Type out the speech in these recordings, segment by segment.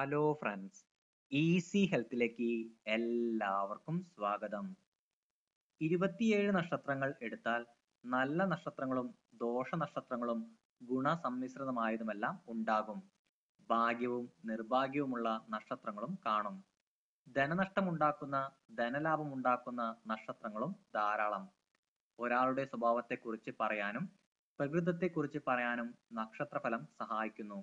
Hello friends easy ഹെൽത്തിലേക്ക് എല്ലാവർക്കും സ്വാഗതം. ഇരുപത്തിയേഴ് നക്ഷത്രങ്ങൾ എടുത്താൽ നല്ല നക്ഷത്രങ്ങളും ദോഷ നക്ഷത്രങ്ങളും ഗുണസമ്മിശ്രിതമായതുമെല്ലാം ഉണ്ടാകും. ഭാഗ്യവും നിർഭാഗ്യവുമുള്ള നക്ഷത്രങ്ങളും കാണും. ധനനഷ്ടമുണ്ടാക്കുന്ന ധനലാഭമുണ്ടാക്കുന്ന നക്ഷത്രങ്ങളും ധാരാളം. ഒരാളുടെ സ്വഭാവത്തെക്കുറിച്ച് പറയാനും പ്രകൃതത്തെക്കുറിച്ച് പറയാനും നക്ഷത്രഫലം സഹായിക്കുന്നു.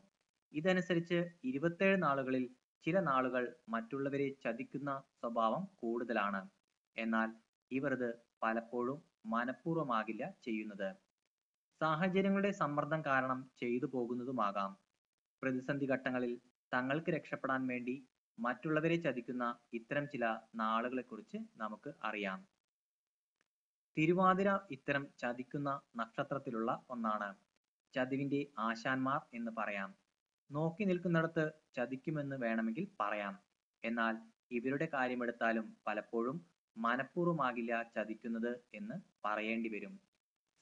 ഇതനുസരിച്ച് ഇരുപത്തേഴ് നാളുകളിൽ ചില നാളുകൾ മറ്റുള്ളവരെ ചതിക്കുന്ന സ്വഭാവം കൂടുതലാണ്. എന്നാൽ ഇവർ ഇത് പലപ്പോഴും മനഃപൂർവമാകില്ല ചെയ്യുന്നത്. സാഹചര്യങ്ങളുടെ സമ്മർദ്ദം കാരണം ചെയ്തു പോകുന്നതുമാകാം. പ്രതിസന്ധി ഘട്ടങ്ങളിൽ തങ്ങൾക്ക് രക്ഷപ്പെടാൻ വേണ്ടി മറ്റുള്ളവരെ ചതിക്കുന്ന ഇത്തരം ചില നാളുകളെ കുറിച്ച് നമുക്ക് അറിയാം. തിരുവാതിര ഇത്തരം ചതിക്കുന്ന നക്ഷത്രത്തിലുള്ള ഒന്നാണ്. ചതിവിന്റെ ആശാന്മാർ എന്ന് പറയാം. നോക്കി നിൽക്കുന്നിടത്ത് ചതിക്കുമെന്ന് വേണമെങ്കിൽ പറയാം. എന്നാൽ ഇവരുടെ കാര്യമെടുത്താലും പലപ്പോഴും മനഃപൂർവമാകില്ല ചതിക്കുന്നത് എന്ന് പറയേണ്ടി വരും.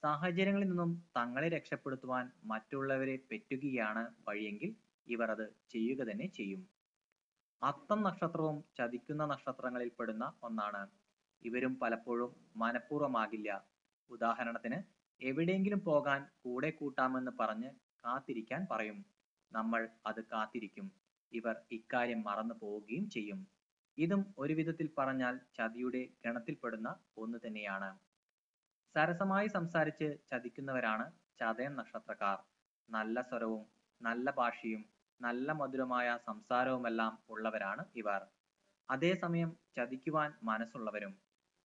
സാഹചര്യങ്ങളിൽ നിന്നും തങ്ങളെ രക്ഷപ്പെടുത്തുവാൻ മറ്റുള്ളവരെ പറ്റുകയാണ് വഴിയെങ്കിൽ ഇവർ അത് ചെയ്യുക തന്നെ ചെയ്യും. അത്തം നക്ഷത്രവും ചതിക്കുന്ന നക്ഷത്രങ്ങളിൽ പെടുന്ന ഒന്നാണ്. ഇവരും പലപ്പോഴും മനഃപൂർവമാകില്ല. ഉദാഹരണത്തിന് എവിടെയെങ്കിലും പോകാൻ കൂടെ കൂട്ടാമെന്ന് പറഞ്ഞ് കാത്തിരിക്കാൻ പറയും. നമ്മൾ അത് കാത്തിരിക്കും. ഇവർ ഇക്കാര്യം മറന്നു പോവുകയും ചെയ്യും. ഇതും ഒരു വിധത്തിൽ പറഞ്ഞാൽ ചതിയുടെ ഗണത്തിൽപ്പെടുന്ന ഒന്ന് തന്നെയാണ്. സരസമായി സംസാരിച്ച് ചതിക്കുന്നവരാണ് ചതയൻ നക്ഷത്രക്കാർ. നല്ല സ്വരവും നല്ല ഭാഷയും നല്ല മധുരമായ സംസാരവുമെല്ലാം ഉള്ളവരാണ് ഇവർ. അതേസമയം ചതിക്കുവാൻ മനസ്സുള്ളവരും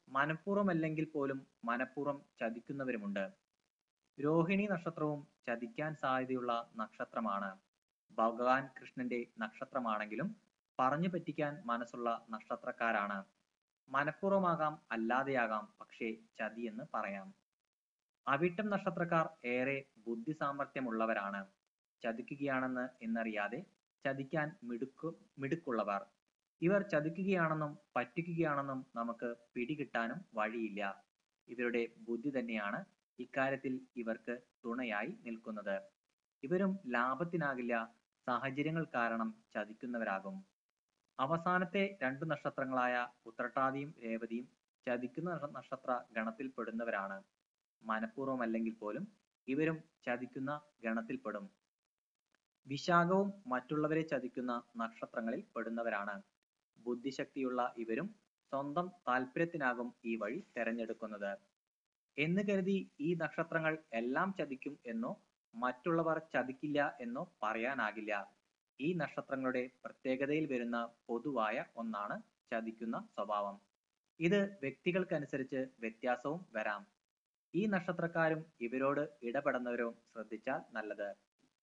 മനഃപൂർവമല്ലെങ്കിൽ പോലും മനഃപൂർവം ചതിക്കുന്നവരുമുണ്ട്. രോഹിണി നക്ഷത്രവും ചതിക്കാൻ സാധ്യതയുള്ള നക്ഷത്രമാണ്. ഭഗവാൻ കൃഷ്ണന്റെ നക്ഷത്രമാണെങ്കിലും പറഞ്ഞു പറ്റിക്കാൻ മനസ്സുള്ള നക്ഷത്രക്കാരാണ്. മനഃപൂർവമാകാം അല്ലാതെയാകാം പക്ഷേ ചതി എന്ന് പറയാം. അവിട്ടം നക്ഷത്രക്കാർ ഏറെ ബുദ്ധി സാമർഥ്യമുള്ളവരാണ് ചതിക്കുകയാണെന്ന് എന്നറിയാതെ ചതിക്കാൻ മിടുക്കു മിടുക്കുള്ളവർ. ഇവർ ചതിക്കുകയാണെന്നും പറ്റിക്കുകയാണെന്നും നമുക്ക് പിടികിട്ടാനും വഴിയില്ല. ഇവരുടെ ബുദ്ധി തന്നെയാണ് ഇക്കാര്യത്തിൽ ഇവർക്ക് തുണയായി നിൽക്കുന്നത്. ഇവരും ലാഭത്തിനാകില്ല സാഹചര്യങ്ങൾ കാരണം ചതിക്കുന്നവരാകും. അവസാനത്തെ രണ്ട് നക്ഷത്രങ്ങളായ ഉത്രട്ടാതിയും രേവതിയും ചതിക്കുന്ന നക്ഷത്ര ഗണത്തിൽപ്പെടുന്നവരാണ്. മനഃപൂർവമല്ലെങ്കിൽ പോലും ഇവരും ചതിക്കുന്ന ഗണത്തിൽപ്പെടും. വിശാഖവും മറ്റുള്ളവരെ ചതിക്കുന്ന നക്ഷത്രങ്ങളിൽ പെടുന്നവരാണ്. ബുദ്ധിശക്തിയുള്ള ഇവരും സ്വന്തം താല്പര്യത്തിനാകും ഈ വഴി തെരഞ്ഞെടുക്കുന്നത്. എന്ന് കരുതി ഈ നക്ഷത്രങ്ങൾ എല്ലാം ചതിക്കും എന്നോ മറ്റുള്ളവർ ചതിക്കില്ല എന്നോ പറയാനാകില്ല. ഈ നക്ഷത്രങ്ങളുടെ പ്രത്യേകതയിൽ വരുന്ന പൊതുവായ ഒന്നാണ് ചതിക്കുന്ന സ്വഭാവം. ഇത് വ്യക്തികൾക്കനുസരിച്ച് വ്യത്യാസവും വരാം. ഈ നക്ഷത്രക്കാരും ഇവരോട് ഇടപെടുന്നവരും ശ്രദ്ധിച്ചാൽ നല്ലത്.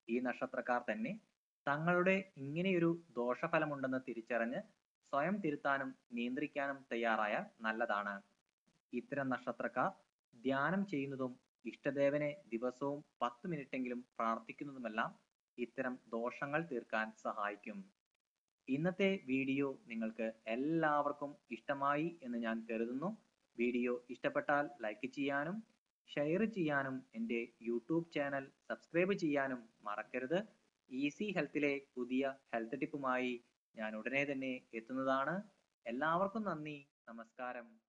ഈ നക്ഷത്രക്കാർ തന്നെ തങ്ങളുടെ ഇങ്ങനെയൊരു ദോഷഫലമുണ്ടെന്ന് തിരിച്ചറിഞ്ഞ് സ്വയം തിരുത്താനും നിയന്ത്രിക്കാനും തയ്യാറായാൽ നല്ലതാണ്. ഇത്തരം നക്ഷത്രക്കാർ ധ്യാനം ചെയ്യുന്നതും ഇഷ്ടദേവനെ ദിവസവും പത്ത് മിനിറ്റെങ്കിലും പ്രാർത്ഥിക്കുന്നതുമെല്ലാം ഇത്തരം ദോഷങ്ങൾ തീർക്കാൻ സഹായിക്കും. ഇന്നത്തെ വീഡിയോ നിങ്ങൾക്ക് എല്ലാവർക്കും ഇഷ്ടമായി എന്ന് ഞാൻ കരുതുന്നു. വീഡിയോ ഇഷ്ടപ്പെട്ടാൽ ലൈക്ക് ചെയ്യാനും ഷെയർ ചെയ്യാനും എന്റെ യൂട്യൂബ് ചാനൽ സബ്സ്ക്രൈബ് ചെയ്യാനും മറക്കരുത്. ഈസി ഹെൽത്തിലെ പുതിയ ഹെൽത്ത് ടിപ്പുമായി ഞാൻ ഉടനെ തന്നെ എത്തുന്നതാണ്. എല്ലാവർക്കും നന്ദി. നമസ്കാരം.